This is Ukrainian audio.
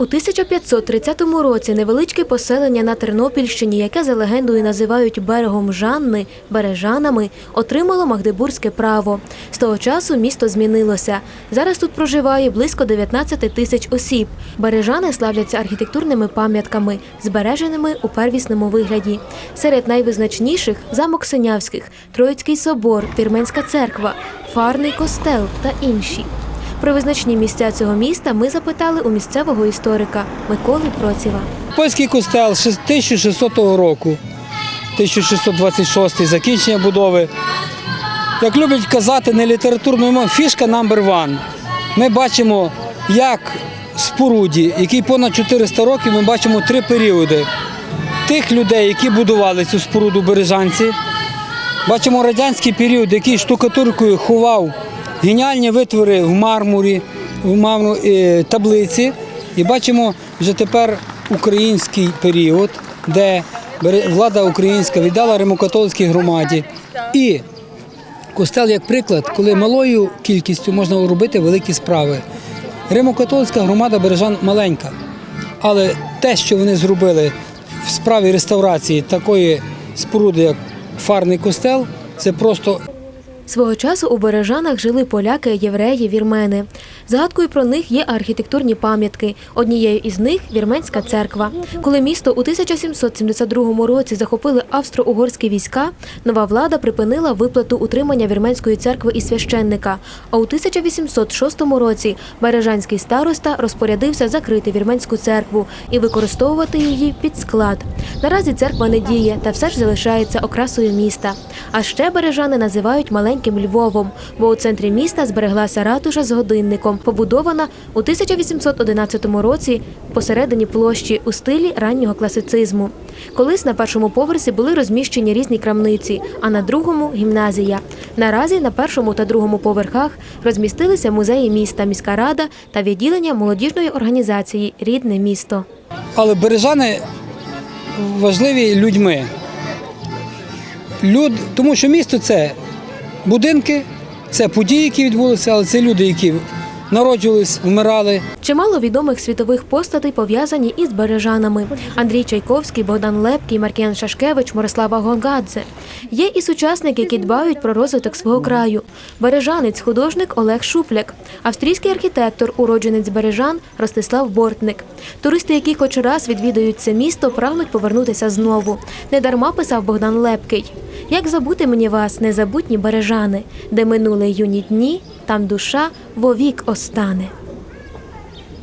У 1530 році невеличке поселення на Тернопільщині, яке за легендою називають берегом Жанни, бережанами, отримало магдебурзьке право. З того часу місто змінилося. Зараз тут проживає близько 19 тисяч осіб. Бережани славляться архітектурними пам'ятками, збереженими у первісному вигляді. Серед найвизначніших замок Синявських, Троїцький собор, Вірменська церква, Фарний костел та інші. Про визначні місця цього міста ми запитали у місцевого історика Миколи Процєва. Польський костел з 1600 року, 1626 закінчення будови. Як люблять казати не літературною мовою, фішка номер one. Ми бачимо, як в споруді, який понад 400 років, ми бачимо три періоди. Тих людей, які будували цю споруду бережанці. Бачимо радянський період, який штукатуркою ховав геніальні витвори в мармурі, в марму, е, таблиці. І бачимо вже тепер український період, де влада українська віддала римокатолицькій громаді. І костел як приклад, коли малою кількістю можна робити великі справи. Римо-католицька громада Бережан маленька, але те, що вони зробили в справі реставрації такої споруди, як фарний костел, це просто Свого часу у Бережанах жили поляки, євреї, вірмени. Згадкою про них є архітектурні пам'ятки. Однією із них вірменська церква. Коли місто у 1772 році захопили австро-угорські війська, нова влада припинила виплату утримання вірменської церкви і священника. А у 1806 році бережанський староста розпорядився закрити вірменську церкву і використовувати її під склад. Наразі церква не діє та все ж залишається окрасою міста. А ще бережани називають маленьким Львовом, бо у центрі міста збереглася ратуша з годинником, побудована у 1811 році посередині площі у стилі раннього класицизму. Колись на першому поверсі були розміщені різні крамниці, а на другому гімназія. Наразі на першому та другому поверхах розмістилися музеї міста, міська рада та відділення молодіжної організації Рідне місто. Але бережани важливі людьми. Люд, тому що місто це будинки, це події, які відбулися, але це люди, які народжувались, вмирали. Чимало відомих світових постатей пов'язані із бережанами: Андрій Чайковський, Богдан Лепкий, Маркіян Шашкевич, Мирослава Гонгадзе. Є і сучасники, які дбають про розвиток свого краю. Бережанець, художник Олег Шупляк, австрійський архітектор, уродженець Бережан Ростислав Бортник. Туристи, які хоч раз відвідують це місто, прагнуть повернутися знову. Недарма писав Богдан Лепкий. Як забути мені вас, незабутні бережани, де минули юні дні, там душа вовік остане.